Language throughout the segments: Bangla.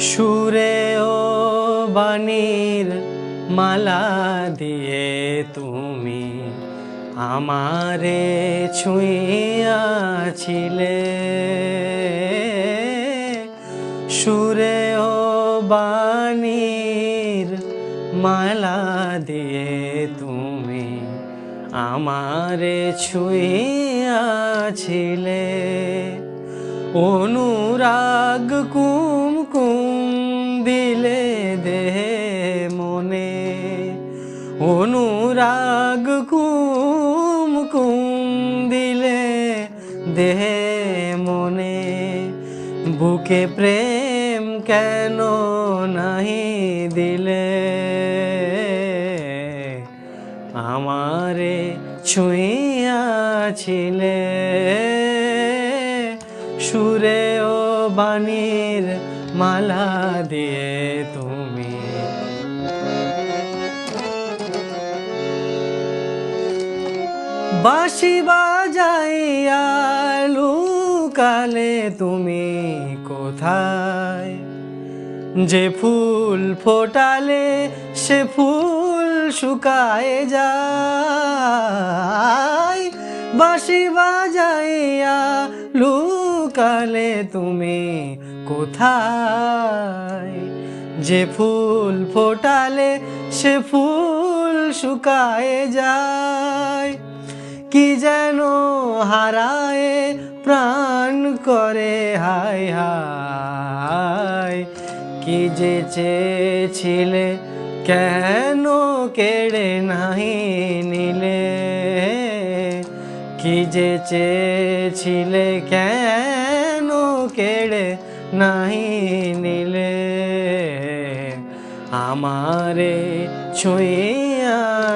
সুরে ও বাণীর মালা দিয়ে তুমি আমারে ছুঁয়াছিলে সুরে ও বাণীর মালা দিয়ে তুমি আমারে ছুঁয়াছিলে অনুরাগ কুমকুম দিলে দে মনে। অনুরাগ কুম কুম দিলে দেহে মনে। বুকে প্রেম কেন নাহি দিলে? আমারে ছুঁয়াছিলে সুরে ও বাণীর মালা দিয়ে তুমি। বাঁশি বাজাইয়া লুকালে তুমি কোথায়? যে ফুল ফোটালে সে ফুল শুকায় যায়। বাঁশি বাজাইয়া লুকালে তুমি কোথায়? যে ফুল ফোটালে সে ফুল শুকায় যায়। কি যেন হারায় প্রাণ করে, হায় হায়। কি যে চেয়েছিলে, কেন কেড়ে নিলে কি যে চেয়েছিলে কেন কেড়ে নাই নিলে? আমারে ছুঁয়াছিলে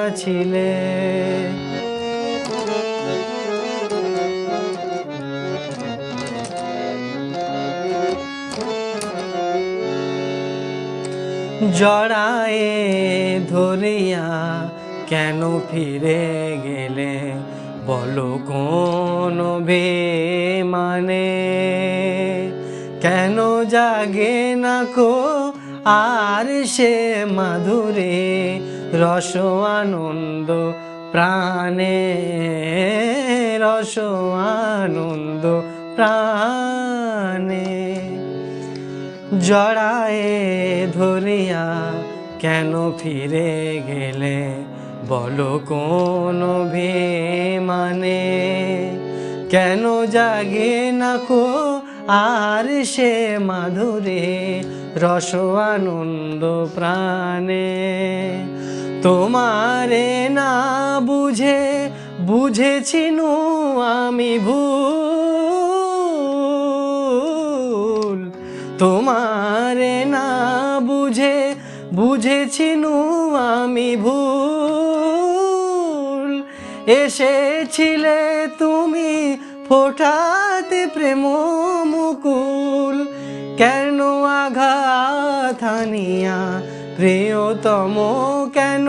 জড়ায়ে ধরিয়া কেন ফিরে গেলে? বলো কোন মানে কেন জাগে না কো আর সে মাধুরে? রস আনন্দ প্রাণে রস আনন্দ প্রাণে। জড়ায়ে ধরিয়া কেন ফিরে গেলে? বলো কোন মানে কেন জাগে না কো আর সে মাধুরে? রস আনন্দ প্রাণে। তোমারে না বুঝে, বুঝেছিনু আমি ভুল। তোমারে না বুঝে বুঝেছিনু আমি ভুল। এসেছিলে তুমি ফোটাতে প্রেম মুকুল। কেন আঘাত হানিয়া? প্রিয়তম কেন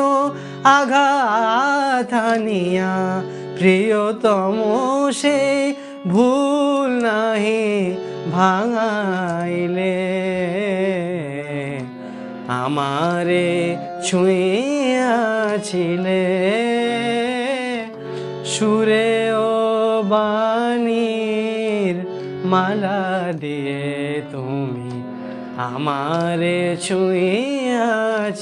আঘাত হানিয়া? প্রিয়তম সে ভুল নাহি ভাঙাইলে। আমারে ছুঁয়াছিলে সুরে ও বাণীর মালা দিয়ে তুমি আমারে ছুঁয়াছিলে